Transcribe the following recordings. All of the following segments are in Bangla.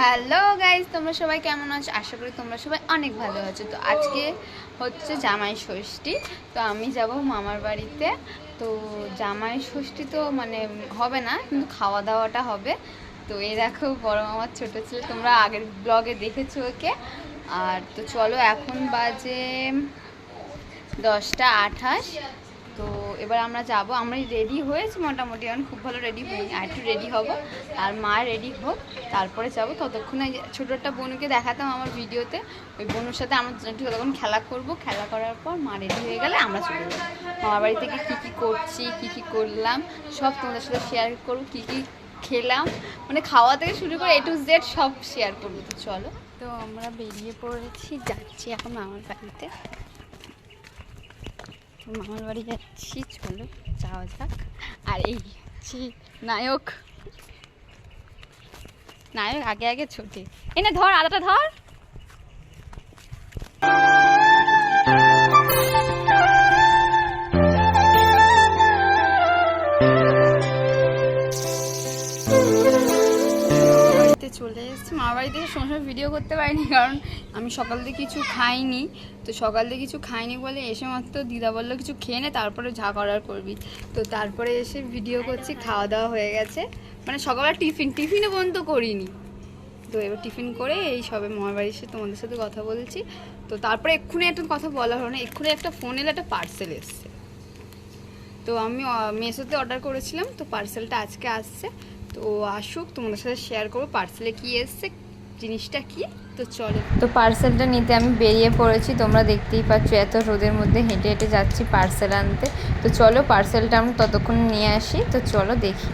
হ্যালো গাইজ তোমরা সবাই কেমন আছো? আশা করি তোমরা সবাই অনেক ভালো আছো। তো আজকে হচ্ছে জামাই ষষ্ঠী। তো আমি যাব মামার বাড়িতে। তো জামাই ষষ্ঠী তো মানে হবে না, কিন্তু খাওয়া দাওয়াটা হবে। তো এ দেখো, বড় মামার ছোটো ছেলে। তোমরা আগের ব্লগে দেখেছ ওকে। আর তো চলো, এখন বাজে দশটা আঠাশ। তো এবার আমরা যাব। আমরা রেডি হয়েছি মোটামুটি, এখন খুব ভালো রেডি হইনি। আর একটু রেডি হব। আর মা রেডি হোক, তারপরে যাব। ততক্ষণ ছোটো একটা বোনকে দেখাতাম আমার ভিডিওতে। ওই বোনের সাথে আমরা একটু তখন খেলা করব। খেলা করার পর মা রেডি হয়ে গেলে আমরা চলে যাব। মামার বাড়ি থেকে কী কী করছি, কী কী করলাম, সব তোমাদের সাথে শেয়ার করব। কী কী খেলাম মানে খাওয়া থেকে শুরু করে এ টু জেড সব শেয়ার করব। তো চলো। তো আমরা বেরিয়ে পড়েছি, যাচ্ছি এখন মামার বাড়িতে। মামার বাড়ি যাচ্ছি, চলো যাওয়া যাক। আর এই হচ্ছে নায়ক। নায়ক আগে আগে ছোটে। এনে ধর আলাদা ধর। চলে এসেছি। বাড়িতে এসে সময় সময় ভিডিও করতে পারিনি, কারণ আমি সকাল দিয়ে কিছু খাইনি, তো সকাল দিয়ে কিছু খাইনি বলে এসে মাত্র দিদা বলল কিছু খেয়ে নে, তারপরে যা করার করবি। তো তারপরে এসে ভিডিও করছি, খাওয়া দাওয়া হয়ে গেছে। মানে সকালবেলা টিফিন, টিফিনে পর্যন্ত করিনি। তো এবার টিফিন করে এই সবে মামার বাড়ি এসে তোমাদের সাথে কথা বলছি। তো তারপরে এক্ষুনি একটা কথা বলা হলো না, এক্ষুনি একটা ফোন এলে একটা পার্সেল এসছে। তো আমি মেসোতে অর্ডার করেছিলাম, তো পার্সেলটা আজকে আসছে। তো আসুক, তোমাদের সাথে শেয়ার করব পার্সেলে কি এসছে জিনিসটা কি? তো চলো। তো পার্সেলটা নিতে আমি বেরিয়ে পড়েছি, তোমরা দেখতেই পাচ্ছ এত রোদের মধ্যে হেঁটে হেঁটে যাচ্ছি পার্সেল আনতে। তো চলো পার্সেলটা আমরা ততক্ষণ নিয়ে আসি, তো চলো দেখি।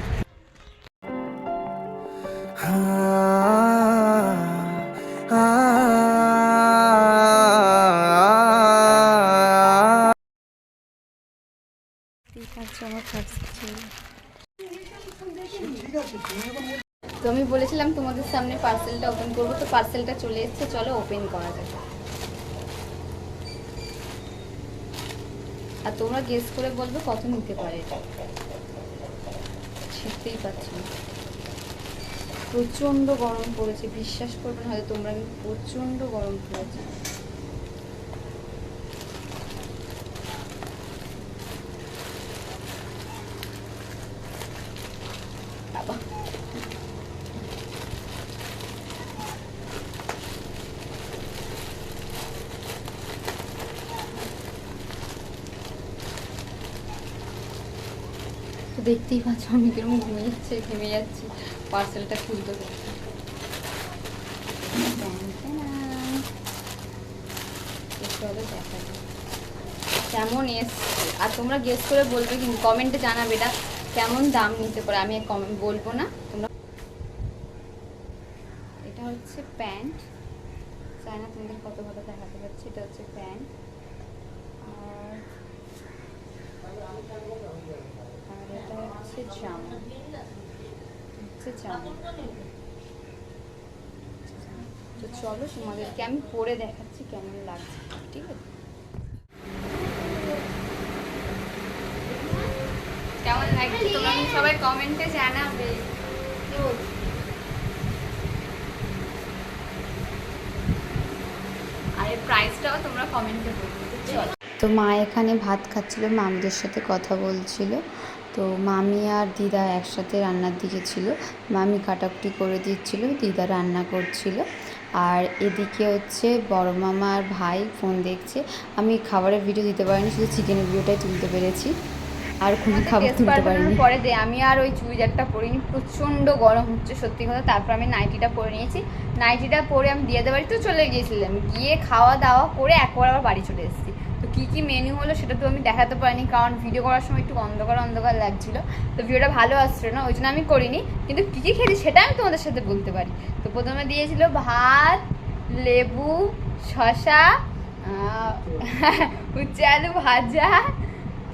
তো আমি বলেছিলাম তোমাদের সামনে পার্সেলটা ওপেন করব, তো পার্সেলটা চলে এসছে, চলো ওপেন করা যাবে আর তোমরা গেস করে বলবে কত নিতে পারে এটা। শিখতেই পারছি না প্রচণ্ড গরম পড়েছে, বিশ্বাস করবে না, হয়তো তোমরা আমি প্রচণ্ড গরম পড়েছে। দেখতেই পাচ্ছ আমি কীরকম ঘুমিয়ে যাচ্ছে ঘেমে যাচ্ছি। পার্সেলটা খুলতে যাক। কেমন এসছে? আর তোমরা গেস করে বলবে কিন্তু কমেন্টে জানাবে এটা কেমন দাম নিতে পারে। আমি বলব না। তোমরা এটা হচ্ছে প্যান্ট। চাই না তোমাদের কত ভালো দেখাতে পারছি এটা হচ্ছে প্যান্ট। আর আর এটা হচ্ছে জামা। হচ্ছে জামা। তো চলো তোমাদেরকে আমি পরে দেখাচ্ছি কেমন লাগছে, ঠিক আছে? কেমন লাগছে তোমরা সবাই কমেন্টে জানাবে। আর এর প্রাইসটাও তোমরা কমেন্টে বলবে চলো। তো মা এখানে ভাত খাচ্ছিল মামিদের সাথে কথা বলছিল। তো মামি আর দিদা একসাথে রান্নার দিকে ছিল। মামি কাটাকুটি করে দিচ্ছিল দিদা রান্না করছিল। আর এদিকে হচ্ছে বড় মামা আর ভাই ফোন দেখছে। আমি খাবারের ভিডিও দিতে পারিনি শুধু চিকেনের ভিডিওটাই তুলতে পেরেছি। আর কোনো খাবার তুলতে পারিনি। পরে দে। আমি আর ওই চুড়িদারটা পরিনি প্রচণ্ড গরম হচ্ছে সত্যি কথা। তারপর আমি নাইটিটা পরে নিয়েছি। নাইটিটা পরে আমি দিয়ে বাড়ি তো চলে গিয়েছিলাম। গিয়ে খাওয়া দাওয়া করে একবার আবার বাড়ি চলে এসেছি। তো কী কী মেনু হলো সেটা তো আমি দেখাতে পারিনি কারণ ভিডিও করার সময় একটু অন্ধকার অন্ধকার লাগছিল। তো ভিডিওটা ভালো আসছিল না ওই জন্য আমি করিনি। কিন্তু কী কী খেয়েছি সেটা আমি তোমাদের সাথে বলতে পারি। তো প্রথমে দিয়েছিল ভাত লেবু শশা উচ্ছে আলু ভাজা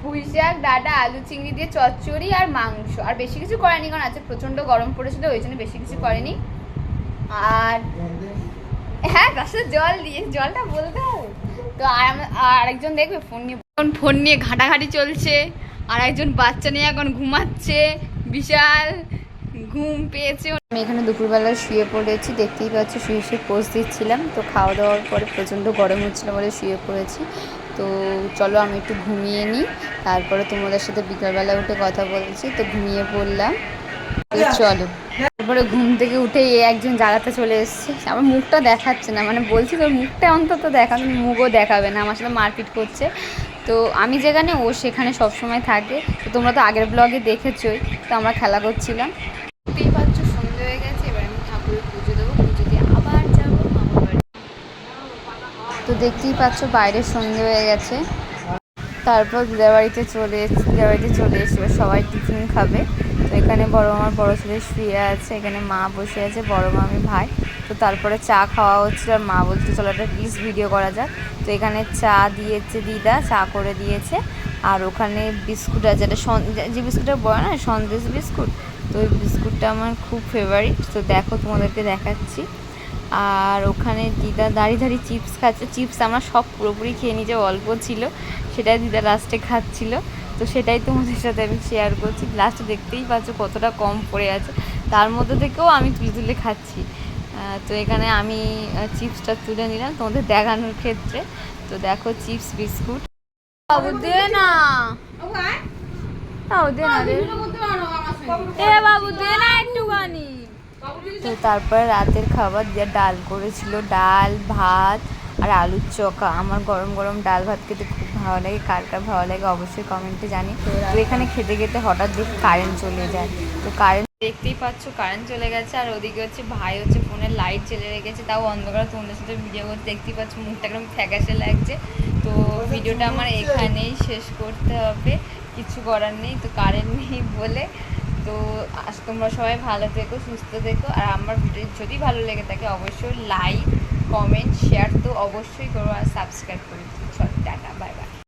পুঁই শাক ডাটা আলু চিংড়ি দিয়ে চচ্চড়ি আর মাংস। আর বেশি কিছু করেনি কারণ আজকে প্রচণ্ড গরম পড়েছিল ওই জন্য বেশি কিছু করেনি। আর হ্যাঁ গাছের জল দিয়ে জলটা বলতে হবে। তো আর আর আরেকজন দেখবে, ফোন নিয়ে এখন ফোন নিয়ে ঘাটাঘাটি চলছে। আর একজন বাচ্চা নিয়ে এখন ঘুমাচ্ছে। বিশাল ঘুম পেয়েছে। আমি এখানে দুপুরবেলা শুয়ে পড়েছি, দেখতেই পাচ্ছি, শুয়ে শুয়ে পোজ দিচ্ছিলাম। তো খাওয়া দাওয়ার পরে প্রচণ্ড গরম হচ্ছিল বলে শুয়ে পড়েছি। তো চলো আমি একটু ঘুমিয়ে নিই। তারপরে তোমাদের সাথে বিকালবেলা উঠে কথা বলছি। তো ঘুমিয়ে পড়লাম। চলো। তারপরে ঘুম থেকে উঠে এ একজন জায়গাতে চলে এসেছে। আমার মুখটা দেখাচ্ছে না মানে বলছি তোর মুখটা অন্তত দেখাবে মুখও দেখাবে না আমার সাথে মারপিট করছে। তো আমি যেখানে ও সেখানে সবসময় থাকে। তো তোমরা তো আগের ব্লগে দেখেছোই তো আমরা খেলা করছিলাম। সন্ধে হয়ে গেছে এবার আমি ঠাকুরের পুজো দেবো পুজো দিয়ে আবার যাব মামার বাড়ি। তো দেখতেই পাচ্ছ বাইরে সন্ধে হয়ে গেছে। তারপর দিদার বাড়িতে চলে এসেছি দিদার বাড়িতে চলে এসে এবার সবাই টিফিন খাবে। এখানে বড় মামার বড় ছেলে শুয়ে আছে, এখানে মা বসে আছে, বড় মামি ভাই। তো তারপরে চা খাওয়া হচ্ছিল আর মা বলছে, চলো একটা প্লিজ ভিডিও করা যাক। তো এখানে চা দিয়েছে দিদা, চা করে দিয়েছে। আর ওখানে বিস্কুট আছে যেটা সন- যে- যে বিস্কুটটা বলে না, সন্দেশ বিস্কুট? তো ওই বিস্কুটটা আমার খুব ফেভারিট তো দেখো, তোমাদেরকে দেখাচ্ছি। আর ওখানে দিদা দাঁড়িয়ে দাঁড়িয়ে চিপস খাচ্ছে। চিপস আমরা সব পুরোপুরি খেয়ে নিয়েছে, অল্প ছিল। সেটাই দিদা লাস্টে খাচ্ছিল। তো সেটাই তোমাদের সাথে আমি শেয়ার করছি। লাস্টে দেখতেই পাচ্ছ কতটা কম পড়ে আছে। তার মধ্যে থেকেও আমি তুলে তুলে খাচ্ছি। তো এখানে আমি চিপসটা তুলে নিলাম তোমাদের দেখানোর ক্ষেত্রে। তো দেখো চিপস বিস্কুট বাবু, দে না। বাবু, দে না রে। এ বাবু, দে না একটুখানি। তো তারপরে রাতের খাবার দিয়ে ডাল করেছিল, ডাল, ভাত আর আলুর চোখা আমার গরম গরম ডাল ভাত খেতে খুব ভালো লাগে, কার কার ভালো লাগে অবশ্যই কমেন্টে জানি তো এখানে খেতে খেতে হঠাৎ দেখি কারেন্ট চলে যায়। তো কারেন্ট দেখতেই পাচ্ছ কারেন্ট চলে গেছে, আর ওদিকে হচ্ছে ভাই হচ্ছে ফোনের লাইট জ্বেলে রেখেছে, তাও অন্ধকারে তোমাদের সাথে ভিডিও করতে দেখতেই পাচ্ছ মুখটা একদম ফ্যাকাশে লাগছে। তো ভিডিওটা আমার এখানেই শেষ করতে হবে, কিছু করার নেই, তো কারেন্ট নেই বলে। তো আজ তোমরা সবাই ভালো থেকো, সুস্থ থেকো, আর আমার ভিডিও যদি ভালো লেগে থাকে অবশ্যই লাইক কমেন্ট শেয়ার তো অবশ্যই করো, আর সাবস্ক্রাইব করে দিও। চলো